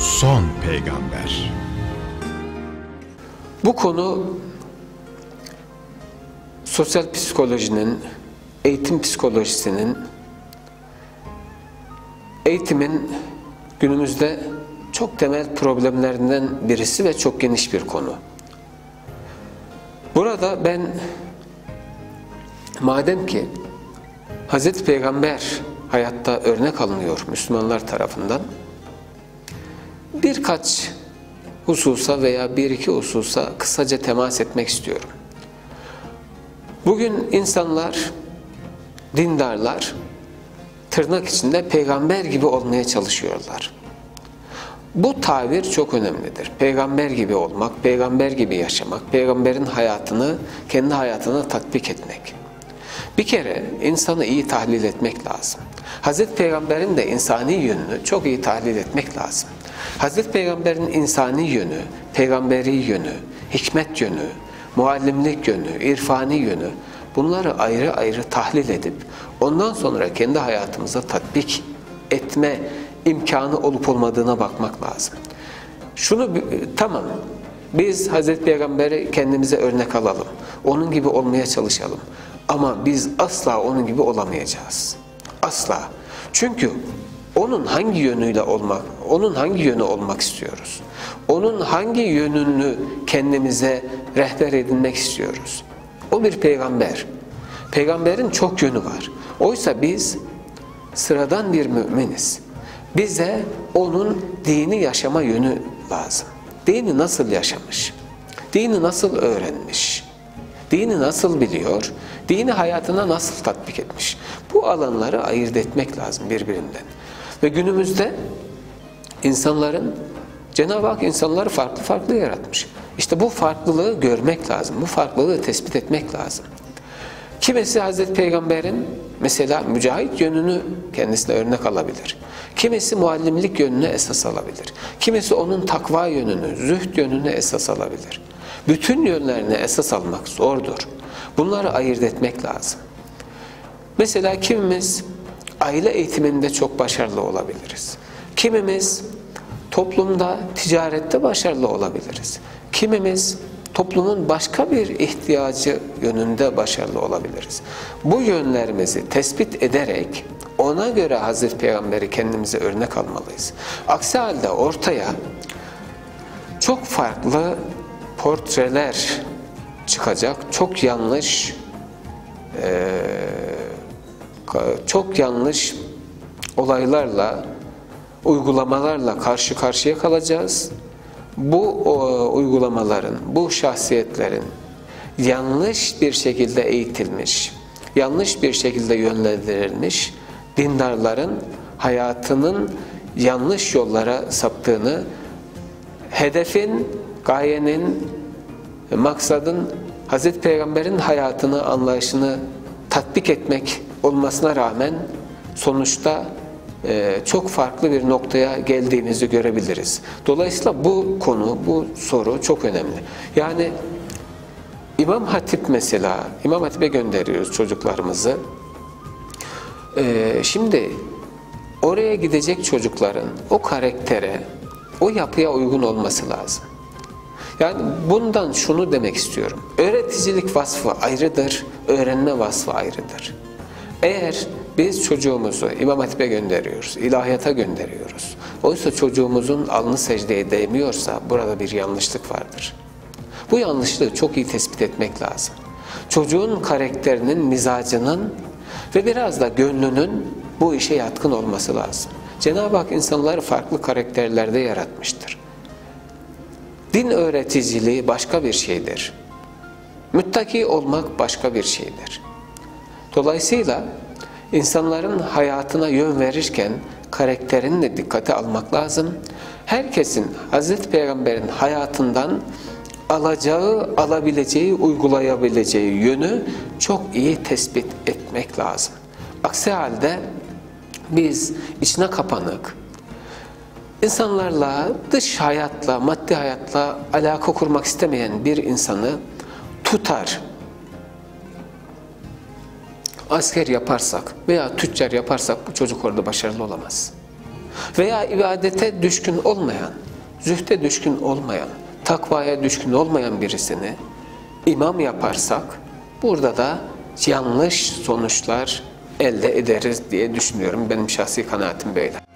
son peygamber. Bu konu sosyal psikolojinin, eğitim psikolojisinin, eğitimin günümüzde çok temel problemlerinden birisi ve çok geniş bir konu. Burada ben madem ki Hz. Peygamber hayatta örnek alınıyor Müslümanlar tarafından, birkaç hususa veya bir iki hususa kısaca temas etmek istiyorum. Bugün insanlar, dindarlar tırnak içinde peygamber gibi olmaya çalışıyorlar. Bu tabir çok önemlidir. Peygamber gibi olmak, peygamber gibi yaşamak, peygamberin hayatını kendi hayatına tatbik etmek. Bir kere insanı iyi tahlil etmek lazım. Hazreti Peygamber'in de insani yönünü çok iyi tahlil etmek lazım. Hazreti Peygamber'in insani yönü, peygamberi yönü, hikmet yönü, muallimlik yönü, irfani yönü bunları ayrı ayrı tahlil edip ondan sonra kendi hayatımıza tatbik etme imkanı olup olmadığına bakmak lazım. Şunu tamam biz Hazreti Peygamber'i kendimize örnek alalım. Onun gibi olmaya çalışalım. Ama biz asla onun gibi olamayacağız. Asla. Çünkü onun hangi yönüyle olmak, onun hangi yönü olmak istiyoruz? Onun hangi yönünü kendimize rehber edinmek istiyoruz? O bir peygamber. Peygamberin çok yönü var. Oysa biz sıradan bir müminiz. Bize onun dini yaşama yönü lazım. Dini nasıl yaşamış? Dini nasıl öğrenmiş? Dini nasıl biliyor? Dini hayatına nasıl tatbik etmiş? Bu alanları ayırt etmek lazım birbirinden. Ve günümüzde insanların, Cenab-ı Hak insanları farklı farklı yaratmış. İşte bu farklılığı görmek lazım. Bu farklılığı tespit etmek lazım. Kimisi Hazreti Peygamber'in mesela mücahit yönünü kendisine örnek alabilir. Kimisi muallimlik yönünü esas alabilir. Kimisi onun takva yönünü, zühd yönünü esas alabilir. Bütün yönlerini esas almak zordur. Bunları ayırt etmek lazım. Mesela kimimiz aile eğitiminde çok başarılı olabiliriz. Kimimiz toplumda, ticarette başarılı olabiliriz. Kimimiz toplumun başka bir ihtiyacı yönünde başarılı olabiliriz. Bu yönlerimizi tespit ederek ona göre Hazreti Peygamber'i kendimize örnek almalıyız. Aksi halde ortaya çok farklı portreler çıkacak, çok yanlış çok yanlış olaylarla, uygulamalarla karşı karşıya kalacağız. Bu uygulamaların, bu şahsiyetlerin yanlış bir şekilde eğitilmiş, yanlış bir şekilde yönlendirilmiş dindarların hayatının yanlış yollara saptığını, hedefin, gayenin, maksadın Hazreti Peygamber'in hayatını, anlayışını tatbik etmek olmasına rağmen sonuçta e, çok farklı bir noktaya geldiğimizi görebiliriz. Dolayısıyla bu konu, bu soru çok önemli. Yani İmam Hatip mesela, İmam Hatip'e gönderiyoruz çocuklarımızı. E, şimdi oraya gidecek çocukların o karaktere, o yapıya uygun olması lazım. Yani bundan şunu demek istiyorum. Öğreticilik vasfı ayrıdır, öğrenme vasfı ayrıdır. Eğer biz çocuğumuzu İmam Hatip'e gönderiyoruz, ilahiyata gönderiyoruz. Oysa çocuğumuzun alnı secdeye değmiyorsa burada bir yanlışlık vardır. Bu yanlışlığı çok iyi tespit etmek lazım. Çocuğun karakterinin, mizacının ve biraz da gönlünün bu işe yatkın olması lazım. Cenab-ı Hak insanları farklı karakterlerde yaratmıştır. Din öğreticiliği başka bir şeydir. Müttaki olmak başka bir şeydir. Dolayısıyla insanların hayatına yön verirken karakterini de dikkate almak lazım. Herkesin Hz. Peygamber'in hayatından alacağı, alabileceği, uygulayabileceği yönü çok iyi tespit etmek lazım. Aksi halde biz içine kapanık, insanlarla, dış hayatla, maddi hayatla alaka kurmak istemeyen bir insanı tutar, asker yaparsak veya tüccar yaparsak bu çocuk orada başarılı olamaz. veya ibadete düşkün olmayan, zühte düşkün olmayan, takvaya düşkün olmayan birisini imam yaparsak burada da yanlış sonuçlar elde ederiz diye düşünüyorum. Benim şahsi kanaatim böyle.